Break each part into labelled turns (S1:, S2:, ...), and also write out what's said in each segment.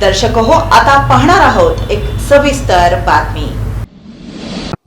S1: दर्शक हो आता पाहणार आहोत एक सविस्तर बातमी.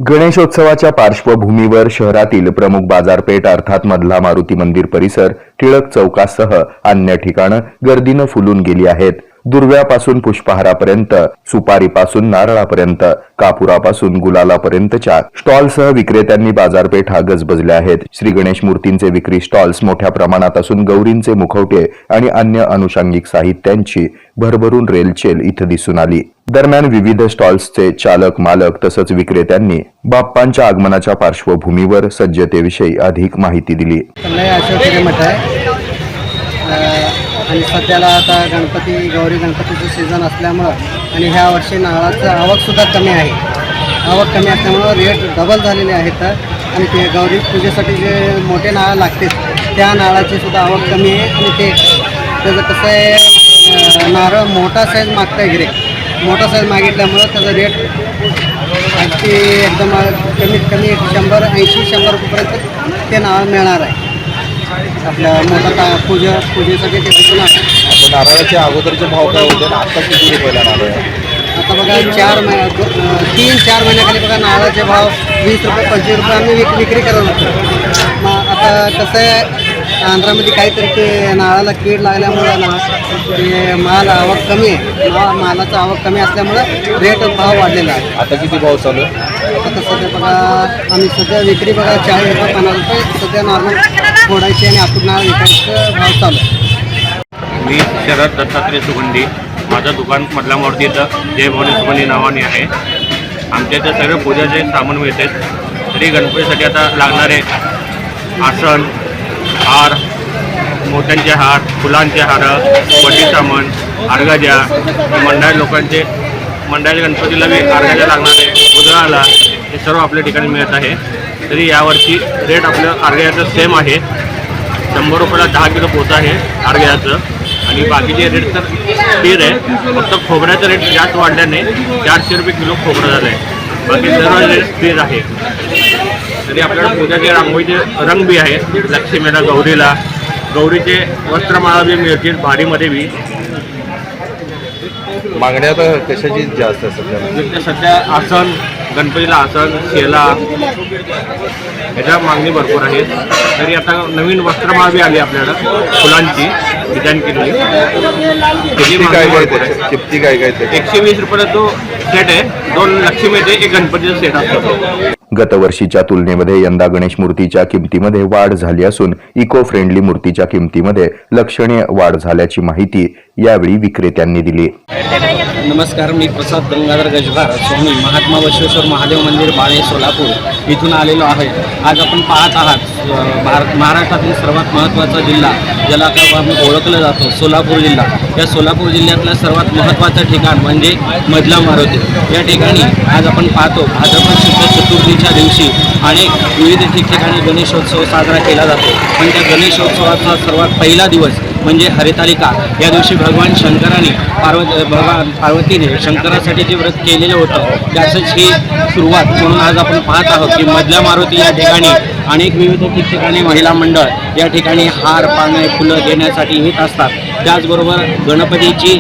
S2: गणेशोत्सवाच्या पार्श्वभूमीवर शहरातील प्रमुख बाजारपेठ अर्थात मधला मारुती मंदिर परिसर टिळक चौकासह अन्य ठिकाणं गर्दीनं फुलून गेली आहेत. दुर्व्यापासून पुष्पहारापर्यंत सुपारीपासून नारळापर्यंत कापुरापासून गुलालापर्यंतच्या स्टॉलसह विक्रेत्यांनी बाजारपेठा गजबजल्या आहेत. श्री गणेश मूर्तींचे विक्री स्टॉल्स मोठ्या प्रमाणात असून गौरींचे मुखवटे आणि अन्य अनुषंगिक साहित्यांची भरभरून रेलचेल इथं दिसून आली. दरम्यान विविध स्टॉल्सचे चालक मालक तसंच विक्रेत्यांनी बाप्पांच्या आगमनाच्या पार्श्वभूमीवर सज्जतेविषयी अधिक माहिती दिली.
S3: आणि सध्याला आता गणपती गौरी गणपतीचं सीझन असल्यामुळं आणि ह्या वर्षी नारळाचं आवकसुद्धा कमी आहे. आवक कमी असल्यामुळं रेट डबल झालेले आहेत आणि ते गौरी पूजेसाठी जे मोठे नारळ लागतील त्या नारळाची सुद्धा आवक कमी आहे. आणि ते त्याचं कसं आहे नारळ मोठा साईज मागताय गिरे मोठा साईज मागितल्यामुळं त्याचं रेट अगदी एकदम कमीत कमी एक शंभर ऐंशी शंभर रुपयेपर्यंत ते नारळ मिळणार आहे. आपल्या मोठा ता पूजा पूजेसाठी तिथून आहे
S4: आपण नारळाचे अगोदरचे भाव काय होते आणि आता किती रुपयाला नारळ आहे?
S3: आता बघा चार महिन्या दो- तीन चार महिन्याखाली बघा नारळाचे भाव वीस रुपये पंचवीस रुपये आम्ही विक विक्री करत होतो. मग आता कसं आहे आंध्रामध्ये काहीतरी ते नारळाला कीड लागल्यामुळं ना ते माल आवक कमी आहे. मा मालाचा आवक कमी असल्यामुळं रेट भाव वाढलेला आहे.
S4: आता किती भाव चालू आहे?
S3: आता सध्या बघा आम्ही सध्या विक्री बघा चाळीस रुपये पन्नास रुपये सध्या नॉर्मल फोडायची आणि आपण विकायचं भाव चालू आहे.
S5: मी शरद दत्तात्रय सुगंधी. माझं दुकान मधल्या मूर्तीचं जय भवानी सुगंधी नावाने आहे. आमच्या इथे सगळे पूजाचे सामान मिळते तरी गणपतीसाठी आता लागणारे आसन हार मोत्यांचे हार फुलांचे हार वटी सामान अर्गाज्या मंडळ लोकांचे मंडळाच्या गणपतीला बी अर्गाज्या लागणारे उदळाला हे सर्व आपल्या ठिकाणी मिळत आहे. तरी यावर्षी रेट आपलं अर्गाचं सेम आहे. शंभर रुपयाला दहा किलो पोतं आहे अर्ग्याचं आणि बाकीचे रेट तर स्थिर आहे. फक्त खोबऱ्याचा रेट जास्त वाढल्याने चारशे रुपये किलो खोबरं झालं आहे बाकी सर्व रेट स्थिर आहे. तरी आपल्याला पूजाचे रांगोळीचे रंग बी आहे लक्ष्मीला गौरीला. गौरीचे वस्त्रमाळा बी मिळतील भारीमध्ये बी.
S4: मागणी आता कशाची जास्त सध्या
S5: जिथे सध्या आसन गणपतीला आसन शेला ह्याच्या मागणी भरपूर आहे तरी आता नवीन वस्त्रमाळा बी आली आपल्याला फुलांची डिझाईन केलेली. त्याची
S4: किती काय
S5: मागणी
S4: काय
S5: भरपूर आहे.
S4: किती काय काय
S5: एकशे वीस रुपयाला तो सेट आहे. दोन लक्ष्मीचे एक गणपतीचा सेट असतो
S2: गतवर्षीच्या तुलनेमध्ये यंदा गणेश मूर्तीच्या किमतीमध्ये वाढ झाली असून इको फ्रेंडली मूर्तीच्या किमतीमध्ये लक्षणीय वाढ झाल्याची माहिती यावेळी विक्रेत्यांनी दिली.
S6: नमस्कार मी प्रसाद गंगाधर गजभार स्वामी महात्मा बसवेश्वर महादेव मंदिर बाळे सोलापूर इथून आलेलो आहे. आज आपण पाहत आहात भारत भार महाराष्ट्रातील सर्वात महत्त्वाचा जिल्हा ज्याला आता आपण ओळखलं जातो सोलापूर जिल्हा. या सोलापूर जिल्ह्यातलं सर्वात महत्त्वाचं ठिकाण म्हणजे मधला मारुती. या ठिकाणी आज आपण पाहतो भाद्रपद शुद्ध चतुर्थीच्या दिवशी अनेक विविध ठिकठिकाणी गणेशोत्सव साजरा केला जातो. पण त्या गणेशोत्सवाचा सर्वात पहिला दिवस म्हणजे हरितालिका. या दिवशी भगवान शंकराने पार्वती भगवान पार्वतीने शंकरासाठी जे व्रत केलेलं होतं त्याचंच ही सुरुवात म्हणून आज आपण पाहत आहोत की मधल्या मारुती या ठिकाणी अनेक विविध ठिकठिकाणी महिला मंडळ या ठिकाणी हार पाने फुलं देण्यासाठी येत असतात. त्याचबरोबर गणपतीची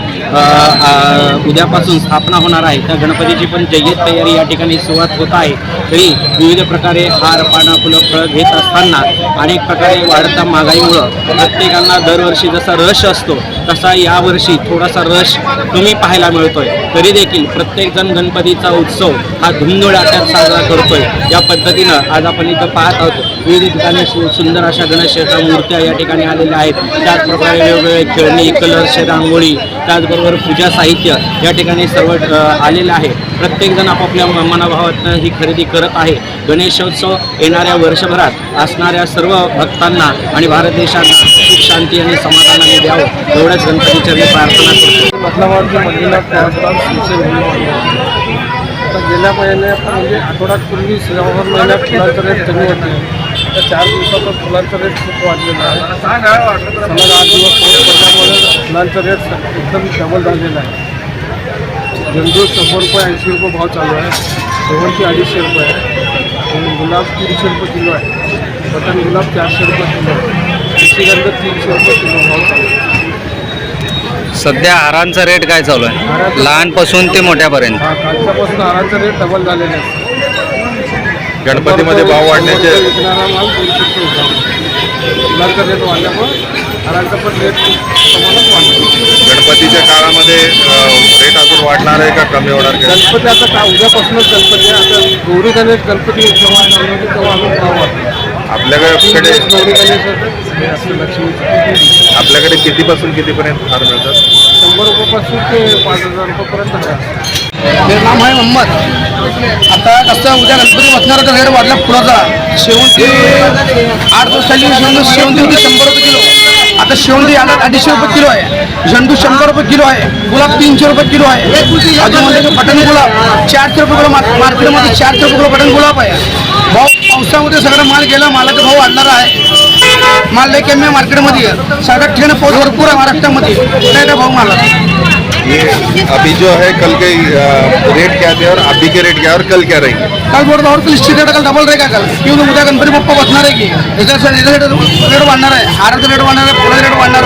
S6: उद्यापासून स्थापना होणार आहे. त्या गणपतीची पण जय्यत तयारी या ठिकाणी सुरुवात होत आहे. तरी विविध प्रकारे हार पानं फुलं फळं घेत असताना अनेक प्रकारे वाढता महागाईमुळं प्रत्येकांना दरवर्षी जसा रश असतो तसा यावर्षी थोडासा रश कमी पाहायला मिळतोय. तरी देखील प्रत्येकजण गणपतीचा उत्सव हा धुमधुळाट्यात साजरा करतोय. या पद्धतीनं आज आपण इथं पाहत आहोत. विविध ठिकाणी सु- सुंदर अशा गणेशाच्या मूर्त्या या ठिकाणी आलेल्या आहेत. त्याचप्रकारे वेगवेगळे खेळणी कलर्स रांगोळी त्याचबरोबर पूजा साहित्य या ठिकाणी सर्व आलेलं आहे. प्रत्येकजण आपापल्या मनाभावातनं ही खरेदी करत आहे. गणेशोत्सव येणाऱ्या वर्षभरात असणाऱ्या सर्व भक्तांना आणि भारत देशाला सुख शांती आणि समाधानाने द्यावं एवढंच गणपतीच्या मी प्रार्थना करतो.
S3: आता गेल्या महिन्यात म्हणजे आठवड्यापूर्वी नोव्हेंबर महिन्यात फुलांचा रेट कमी होते. तर चार दिवसात फुलांचा रेट खूप वाढलेला आहे. सलग आठ दिवस पाऊस रेट एकदम डबल झालेला आहे. झेंडू शंभर रुपये ऐंशी रुपये भाव चालू आहे. शेवंती अडीचशे रुपये आणि गुलाब तीनशे रुपये किलो आहे. बटन गुलाब चारशे रुपये किलो आहे. निशिगंध तीनशे रुपये किलो भाव चालू आहे.
S7: सध्या हारांचा रेट काय चालू आहे? लहानपासून ते मोठ्यापर्यंत?
S4: हा खालच्यापासून हाराचा रेट डबल झालेले गणपतीमध्ये भाव वाढण्याचे विकणारा माल दोनशे रुपये होता. फुलांचा रेट वाढल्यामुळे हारांचा पण रेट प्रमाणात वाढला.
S8: गणपतीच्या काळामध्ये रेट अजून वाढणार आहे का? कमी होणार का?
S4: गणपती आता का उद्यापासूनच गणपती आहे. आता गौरी गणेश गणपती जेव्हा चालू होते तेव्हा अजून भाव वाढतो
S8: आपल्याकडे आपल्याकडे कितीपासून कितीपर्यंत हार मिळतात?
S4: शंभर रुपयापासून ते पाच हजार रुपयापर्यंत
S9: मेरा नाम आहे मोहम्मद. आता कसं उद्या गणपती बसणारा रेट वाढला फुलाचा शेवंती आठ दिवस खाली शेवंती शेवंती होती शंभर रुपये किलो. आता शेवंती आला अडीचशे रुपये किलो आहे. झंडू शंभर रुपये किलो आहे. गुलाब तीनशे रुपये किलो आहे. अजून म्हणजे बटन गुलाब चारशे रुपये किलो मार- मार्केटमध्ये चारशे रुपये किलो बटन गुलाब आहे. दिवसामध्ये सगळा सगळं माल गेला मालाचा भाव वाढणार आहे. माल लय कमी आहे मार्केटमध्ये सगळ्यात ठिकाणी पाऊस भरपूर आहे महाराष्ट्रामध्ये. भाव का माला.
S8: ये अभी जो है कल के रेट क्या थे और अभी के रेट क्या है और कल क्या रहेंगे?
S9: काल बोर्ड और कल स्ट्रीट कल डबल रहेगा कल क्यों उद्या गणपती बाप्पा बसणार आहे की रेट वाढणार आहे हाराचा रेट वाढणार आहे फुलाचा रेट वाढणार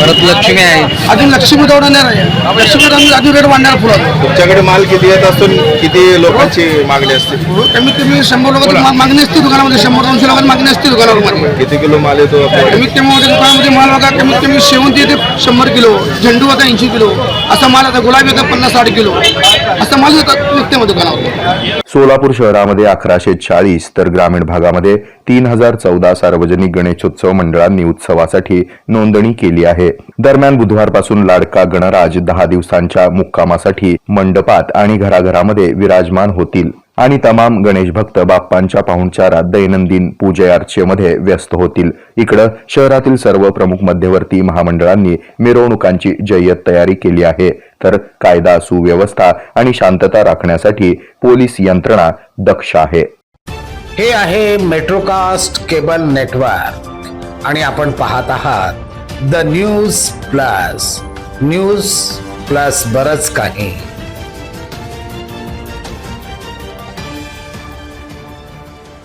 S7: परत लक्ष्मी आहे.
S9: अजून लक्ष्मी दौडणार आहे लक्ष्मी अजून रेट वाढणार फुलाचा
S8: तुमच्याकडे माल किती येत असून किती लोकांची मागणी असते?
S9: कमीत कमी शंभर लोकांची मा- मागणी असते दुकानामध्ये शंभर दोनशे लोकांची मागणी असते दुकानामध्ये.
S8: किती किलो माल येतो
S9: कमीत कमी मध्ये दुकानामध्ये माल बघा कमीत कमी शेवंती येते शंभर किलो झेंडू होता ऐंशी किलो. असा माल आता गुलाब येतं पन्नास साठ किलो. असा माल विकते मग दुकानावर
S2: सोलापूर शहरामध्ये अकराशे चाळीस तर ग्रामीण भागामध्ये तीन हजार चौदा सार्वजनिक गणेशोत्सव मंडळांनी उत्सवासाठी नोंदणी केली आहे. दरम्यान बुधवारपासून लाडका गणराज दहा दिवसांच्या मुक्कामासाठी मंडपात आणि घराघरामध्ये विराजमान होतील. आणि तमाम गणेश भक्त बाप्पांच्या पाहुणचारात दैनंदिन पूजयार्चेमध्ये व्यस्त होतील. इकडं शहरातील सर्व प्रमुख मध्यवर्ती महामंडळांनी मिरवणुकांची जय्यत तयारी केली आहे. तर कायदा सुव्यवस्था आणि शांतता राखण्यासाठी पोलीस यंत्रणा दक्ष आहे.
S10: हे आहे मेट्रोकास्ट केबल नेटवर्क. आणि आपण पाहत आहात the news plus. News plus बरच काही.